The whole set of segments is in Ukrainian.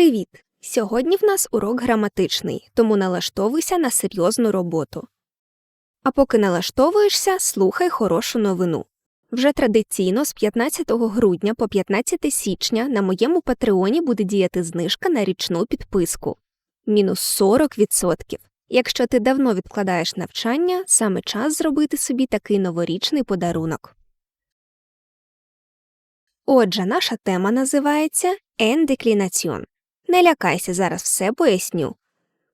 Привіт! Сьогодні в нас урок граматичний, тому налаштовуйся на серйозну роботу. А поки налаштовуєшся, слухай хорошу новину. Вже традиційно з 15 грудня по 15 січня на моєму патреоні буде діяти знижка на річну підписку мінус 40%. Якщо ти давно відкладаєш навчання, саме час зробити собі такий новорічний подарунок. Отже, наша тема називається ендеклінаціон. Не лякайся, зараз все поясню.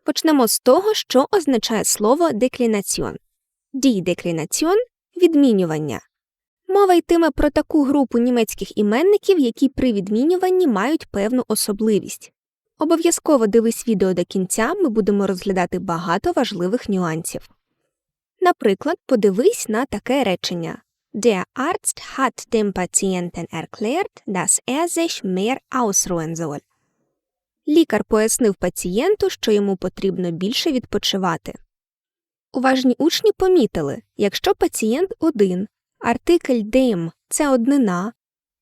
Почнемо з того, що означає слово деклінаціон. Дій-деклінаціон – відмінювання. Мова йтиме про таку групу німецьких іменників, які при відмінюванні мають певну особливість. Обов'язково дивись відео до кінця, ми будемо розглядати багато важливих нюансів. Наприклад, подивись на таке речення Der Arzt hat dem Patienten erklärt, dass er sich mehr ausruhen soll. Лікар пояснив пацієнту, що йому потрібно більше відпочивати. Уважні учні помітили, якщо пацієнт один, артикль dem – це однина,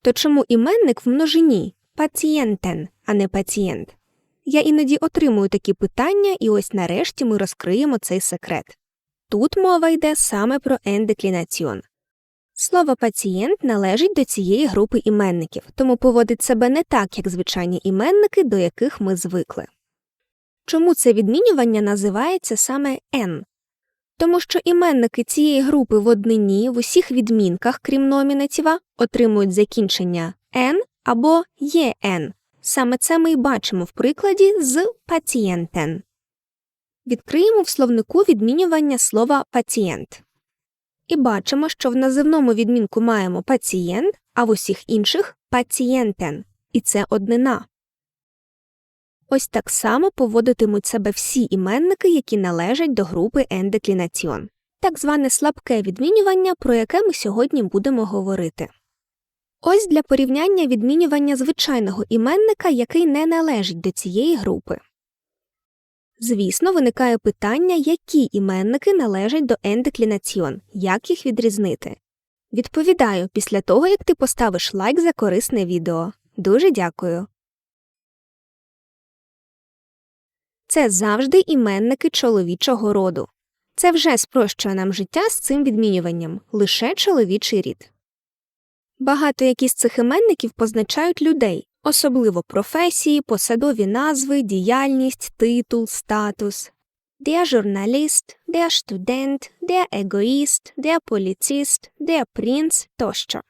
то чому іменник в множині пацієнтен, а не пацієнт? Я іноді отримую такі питання, і ось нарешті ми розкриємо цей секрет. Тут мова йде саме про ендеклінаціон. Слово пацієнт належить до цієї групи іменників, тому поводить себе не так, як звичайні іменники, до яких ми звикли. Чому це відмінювання називається саме «н»? Тому що іменники цієї групи в однині в усіх відмінках, крім номінатива, отримують закінчення «н» або «єн». Саме це ми й бачимо в прикладі з пацієнтен. Відкриємо в словнику відмінювання слова пацієнт. І бачимо, що в називному відмінку маємо пацієнт, а в усіх інших пацієнтен, і це однина. Ось так само поводитимуть себе всі іменники, які належать до групи ендеклінаціон, так зване слабке відмінювання, про яке ми сьогодні будемо говорити. Ось для порівняння відмінювання звичайного іменника, який не належить до цієї групи. Звісно, виникає питання, які іменники належать до ендеклінаціон, як їх відрізнити. Відповідаю після того, як ти поставиш лайк за корисне відео. Дуже дякую. Це завжди іменники чоловічого роду. Це вже спрощує нам життя з цим відмінюванням лише чоловічий рід. Багато які з цих іменників позначають людей, особливо професії, посадові назви, діяльність, титул, статус. Der журналіст, der студент, der егоїст, der поліцист, der принц тощо.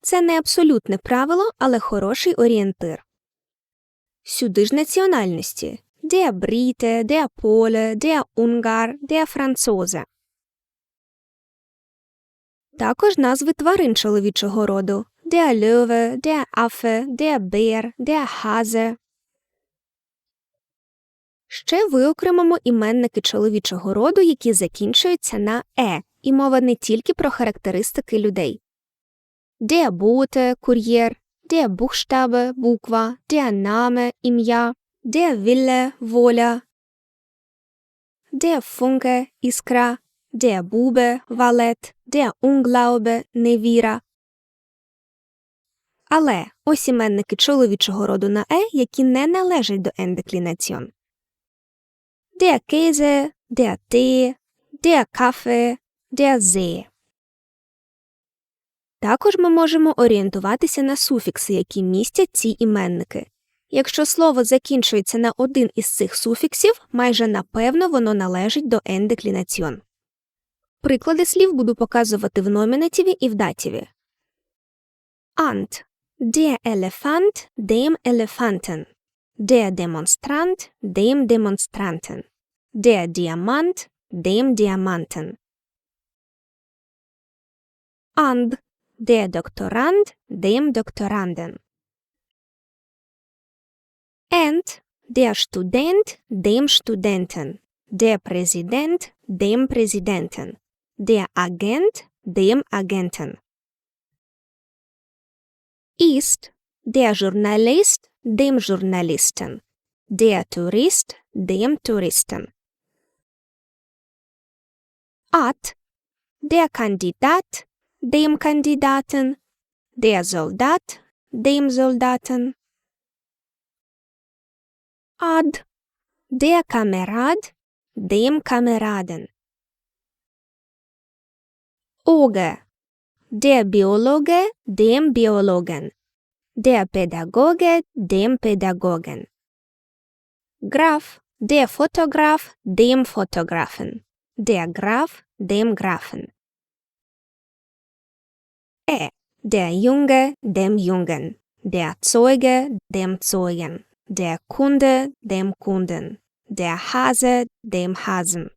Це не абсолютне правило, але хороший орієнтир. Сюди ж національності der Бріте, der Поле, der Унгар, der Французе. Також назви тварин чоловічого роду der Löwe, der Affe, der Bär, der Hase. Ще виокремимо іменники чоловічого роду, які закінчуються на е, і мова не тільки про характеристики людей. Der Bote – кур'єр, der Buchstabe – буква, der Name – ім'я, der Wille – воля, der Funke – іскра, der Bube – валет, der Unglaube – невіра. Але ось іменники чоловічого роду на е, які не належать до ендеклінаціон. Der Käse, der Tee, der Kaffee, der See. Також ми можемо орієнтуватися на суфікси, які містять ці іменники. Якщо слово закінчується на один із цих суфіксів, майже напевно воно належить до ендеклінаціон. Приклади слів буду показувати в номінативі і в датіві. Ant Der Elefant dem Elefanten. Der Demonstrant dem Demonstranten. Der Diamant dem Diamanten. And der Doktorand dem Doktoranden. Ent der Student dem Studenten. Der Präsident dem Präsidenten. Der Agent dem Agenten. Ist der Journalist dem Journalisten. Der Tourist dem Touristen. At der Kandidat dem Kandidaten. Der Soldat dem Soldaten. ad, der Kamerad, dem Kameraden. Oge, der Biologe, dem Biologen. Der Pädagoge, dem Pädagogen. Graf, der Fotograf, dem Fotografen. Der Graf, dem Grafen. E, der Junge, dem Jungen. Der Zeuge, dem Zeugen. Der Kunde, dem Kunden. Der Hase, dem Hasen.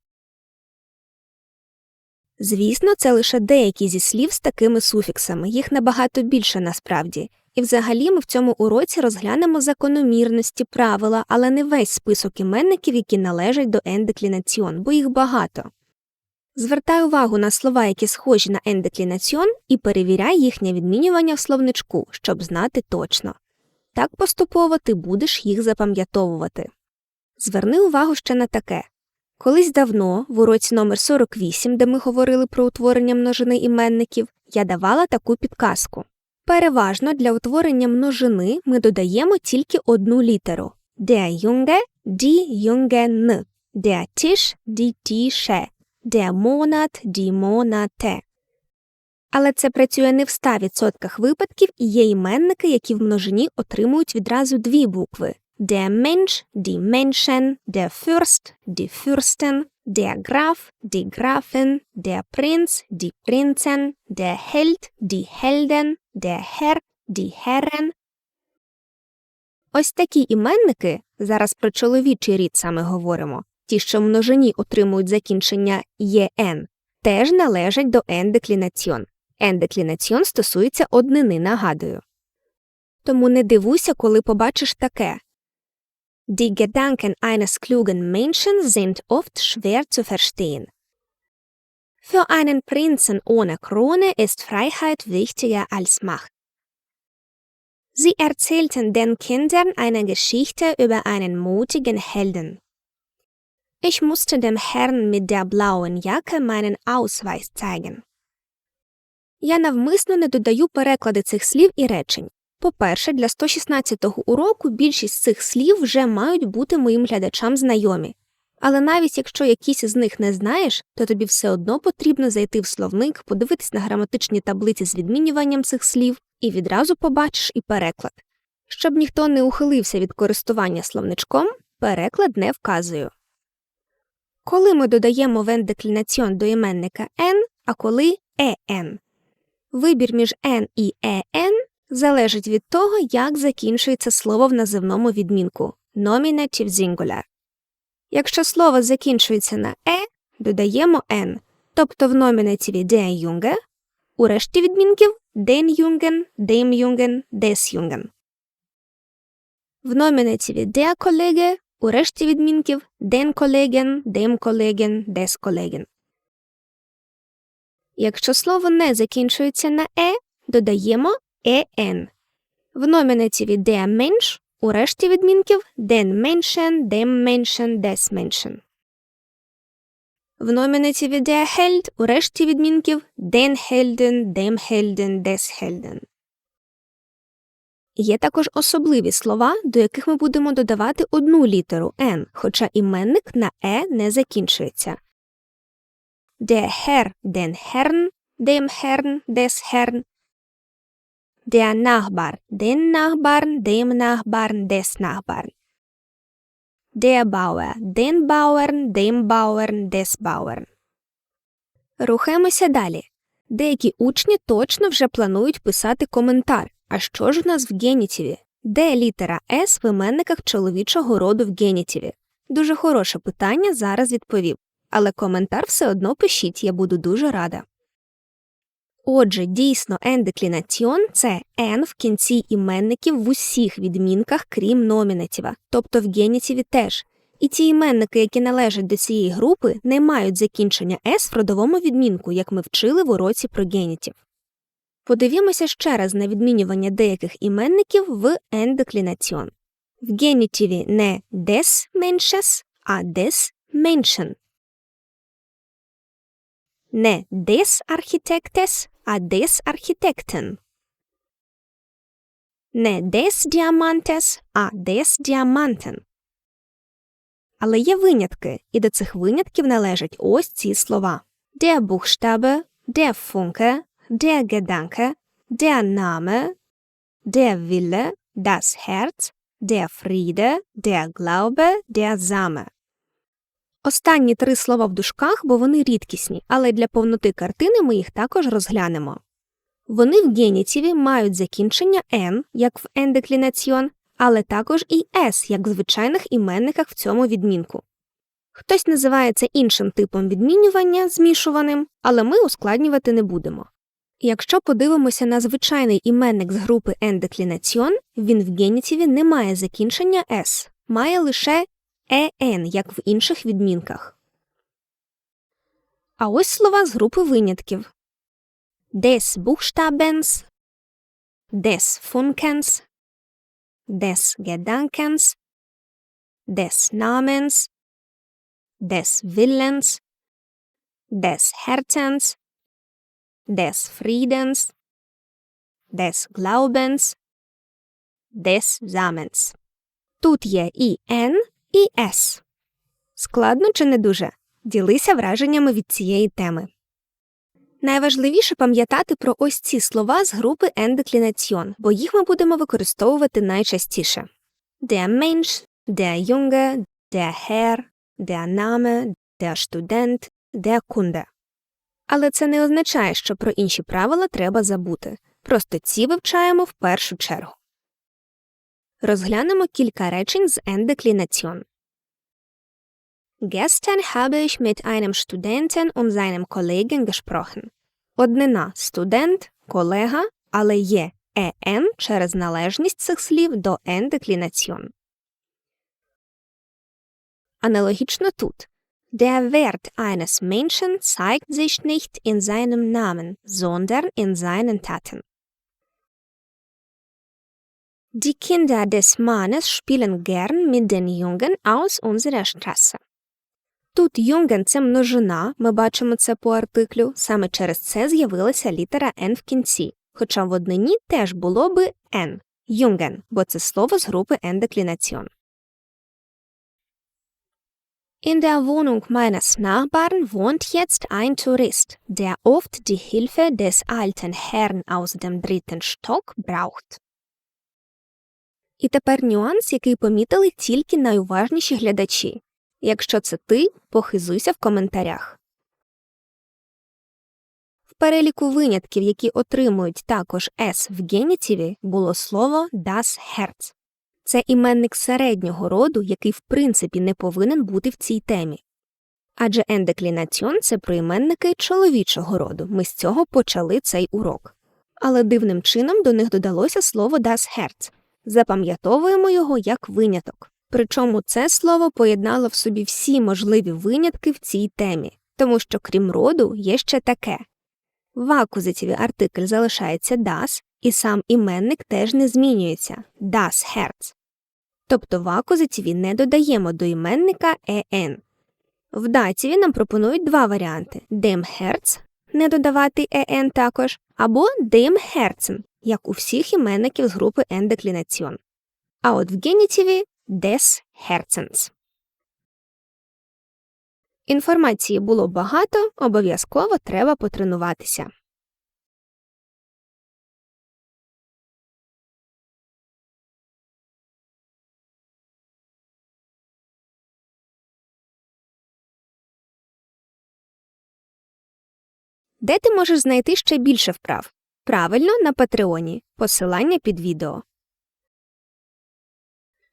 Звісно, це лише деякі зі слів з такими суфіксами, їх набагато більше насправді. І взагалі ми в цьому уроці розглянемо закономірності, правила, але не весь список іменників, які належать до ендеклінаціон, бо їх багато. Звертай увагу на слова, які схожі на ендеклінаціон, і перевіряй їхнє відмінювання в словничку, щоб знати точно. Так поступово ти будеш їх запам'ятовувати. Зверни увагу ще на таке Колись давно, в уроці номер 48, де ми говорили про утворення множини іменників, я давала таку підказку. Переважно для утворення множини ми додаємо тільки одну літеру Der Junge, die Jungen, Der Tisch, die Tische, Der Monat, die Monate. Але це працює не в 100% випадків і є іменники, які в множині отримують відразу дві букви Der Mensch, die Menschen, der Fürst, die Fürsten, der Graf, die Grafen, der Prinz, die Prinzen, der Held, die Helden, der Herr, die Herren. Ось такі іменники, зараз про чоловічий рід саме говоримо, ті, що множині отримують закінчення «єн», теж належать до ендеклінаціон. Ендеклінаціон стосується однини, нагадую. Тому не дивуйся, коли побачиш таке Die Gedanken eines klugen Menschen sind oft schwer zu verstehen. Für einen Prinzen ohne Krone ist Freiheit wichtiger als Macht. Sie erzählten den Kindern eine Geschichte über einen mutigen Helden. Ich musste dem Herrn mit der blauen Jacke meinen Ausweis zeigen. Я навмисно не додаю переклади цих слів і речень. По-перше, для 116-го уроку більшість цих слів вже мають бути моїм глядачам знайомі. Але навіть якщо якісь з них не знаєш, то тобі все одно потрібно зайти в словник, подивитись на граматичні таблиці з відмінюванням цих слів і відразу побачиш і переклад. Щоб ніхто не ухилився від користування словничком, переклад не вказую. Коли ми додаємо вендеклінаціон до іменника n, а коли en. Вибір між n і en залежить від того, як закінчується слово в називному відмінку nominative singular. Якщо слово закінчується на е, додаємо n, тобто в номінативі der Junge, у решті відмінків den Jungen, dem Jungen, des Jungen. В номінативі der Kollege у решті відмінків den Kollegen, dem Kollegen, des Kollegen. Якщо слово не закінчується на е, додаємо en. В номінативі der Mensch у решті відмінків den Menschen, dem Menschen, des Menschen. В номінативі der Held у решті відмінків den Helden, dem Helden, des Helden. Є також особливі слова, до яких ми будемо додавати одну літеру n, хоча іменник на е не закінчується. Der Herr, den Herrn, dem Herrn, des Herrn, der Nachbar, den Nachbarn, dem Nachbarn, des Nachbarn. Der Bauer, den Bauern, dem Bauern, des Bauern. Рухаємося далі. Деякі учні точно вже планують писати коментар. А що ж у нас в генітіві? Де літера С в іменниках чоловічого роду в генітіві? Дуже хороше питання зараз відповів. Але коментар все одно пишіть, я буду дуже рада. Отже, дійсно, ендеклінаціон це «н» в кінці іменників в усіх відмінках, крім номінатива, тобто в генітиві теж. І ті іменники, які належать до цієї групи, не мають закінчення «с» в родовому відмінку, як ми вчили в уроці про генітів. Подивімося ще раз на відмінювання деяких іменників в ендеклінаціон. В генітиві не des Mensches, а des Menschen. Не des Architektes, а des Architekten. Не des Diamantes, а des Diamanten. Але є винятки, і до цих винятків належать ось ці слова: der Buchstabe, der Funke, der Gedanke, der Name, der Wille, das Herz, der Friede, der Glaube, der Same. Останні три слова в дужках, бо вони рідкісні, але для повноти картини ми їх також розглянемо. Вони в генітиві мають закінчення «н», як в ендеклінаціон, але також і «с», як в звичайних іменниках в цьому відмінку. Хтось називає це іншим типом відмінювання змішуваним, але ми ускладнювати не будемо. Якщо подивимося на звичайний іменник з групи ендеклінаціон, він в генітиві не має закінчення «с», має лише «ен», як в інших відмінках. А ось слова з групи винятків des Buchstabens, des Funkens, des Gedankens, des Namens, des Willens, des Herzens, des Friedens, des Glaubens, des Samens. Тут є і N, і. Складно чи не дуже? Ділися враженнями від цієї теми. Найважливіше пам'ятати про ось ці слова з групи ендеклінаціон, бо їх ми будемо використовувати найчастіше. Der Mensch, der Junge, der Herr, der Name, der Student, der Kunde. Але це не означає, що про інші правила треба забути. Просто ці вивчаємо в першу чергу. Розглянемо кілька речень з ендеклінаціон. Gestern habe ich mit einem Studenten und seinem Kollegen gesprochen. Однина студент, колега, але є «ен» через належність цих слів до ендеклінаціон. Аналогічно тут. Der Wert eines Menschen zeigt sich nicht in seinem Namen, sondern in seinen Taten. Die Kinder des Mannes spielen gern mit den Jungen aus unserer Straße. Тут юнген це множина, ми бачимо це по артиклю, саме через це з'явилася літера N в кінці, хоча в однині теж було би N – юнген, бо це слово з групи N-деклінаціон. In der Wohnung meines Nachbarn wohnt jetzt ein Tourist, der oft die Hilfe des alten Herrn aus dem dritten Stock braucht. І тепер нюанс, який помітили тільки найуважніші глядачі. Якщо це ти, похизуйся в коментарях. В переліку винятків, які отримують також «с» в генітиві, було слово das Herz. Це іменник середнього роду, який в принципі не повинен бути в цій темі. Адже ендеклінаціон – це про іменники чоловічого роду. Ми з цього почали цей урок. Але дивним чином до них додалося слово das Herz. Запам'ятовуємо його як виняток. Причому це слово поєднало в собі всі можливі винятки в цій темі, тому що крім роду є ще таке в акузитиві артикль залишається das, і сам іменник теж не змінюється das Herz. Тобто в акузитиві не додаємо до іменника «en». В датіві нам пропонують два варіанти dem Herz не додавати «en» також, або dem Herzen, як у всіх іменників з групи ендеклінаціон. А от в генітиві des Herzens. Інформації було багато, обов'язково треба потренуватися. Де ти можеш знайти ще більше вправ? Правильно, на Патреоні. Посилання під відео.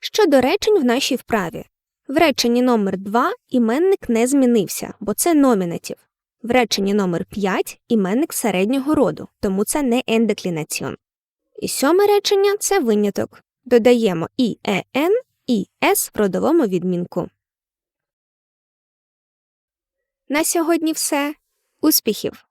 Щодо речень в нашій вправі. В реченні номер 2 іменник не змінився, бо це номінатив. В реченні номер 5 іменник середнього роду, тому це не ендеклінаціон. І сьоме речення це виняток. Додаємо і «ен», і «с» в родовому відмінку. На сьогодні все. Успіхів!